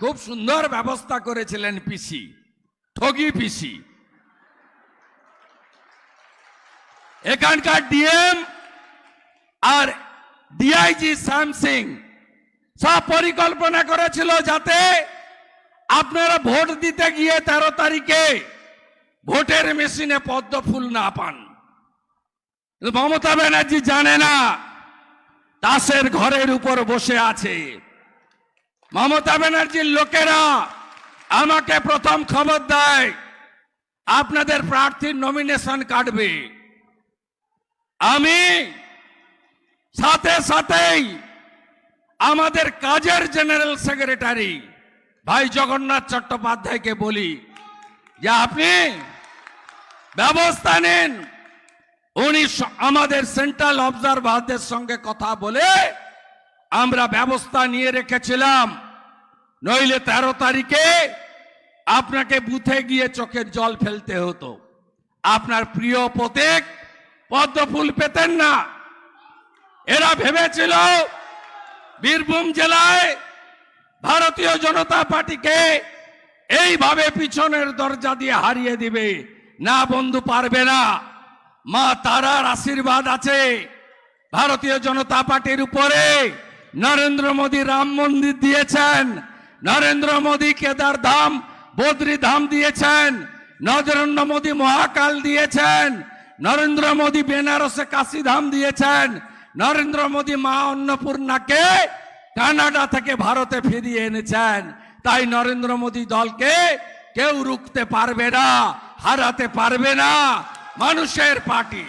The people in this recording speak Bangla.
খুব সুন্দর ব্যবস্থা করেছিলেন পিসি, ঠগি পিসি। এখানকার ডিএম আর ডিআইজি শ্যাম সিং সব পরিকল্পনা করেছিল যাতে আপনারা ভোট দিতে গিয়ে তেরো তারিখে ভোটের মেশিনে পদ্ম ফুল না পান। মমতা ব্যানার্জি জানে না, দাসের ঘরের উপর বসে আছে। মমতা ব্যানার্জির লোকেরা আমাকে প্রথম খবর দেয়, আপনাদের প্রার্থীর নমিনেশন কাটবে। আমি সাথে সাথেই আমাদের কাজের জেনারেল সেক্রেটারি ভাই জগন্নাথ চট্টোপাধ্যায়কে বলি যে আপনি ব্যবস্থা নিন। উনি আমাদের সেন্ট্রাল অবজারভারদের সঙ্গে কথা বলে আমরা ব্যবস্থা নিয়ে রেখেছিলাম। নইলে তেরো তারিখে আপনাকে বুথে গিয়ে চোখের জল ফেলতে হতো। আপনার প্রিয় প্রতীক পদ্ম ফুল পেতেন না। এরা ভেবেছিল বীরভূম জেলায় ভারতীয় জনতা পার্টিকে এইভাবে পিছনের দরজা দিয়ে হারিয়ে দিবে। না, বন্ধু, পারবে না। মা তারার আশীর্বাদ আছে। ভারতীয় জনতা পার্টির উপরে নরেন্দ্র মোদী রাম মন্দির দিয়েছেন। নরেন্দ্র মোদী কেদার ধাম, বদ্রী ধাম দিয়েছেন। নরেন্দ্র মোদী মহাকাল দিয়েছেন। নরেন্দ্র মোদী বেনারসে কাশী ধাম দিয়েছেন। নরেন্দ্র মোদী মা অন্নপূর্ণাকে কানাডা থেকে ভারতে ফিরিয়ে এনেছেন। তাই নরেন্দ্র মোদী দলকে কেউ রুখতে পারবে না, হারাতে পারবে না। মানুষের পার্টি।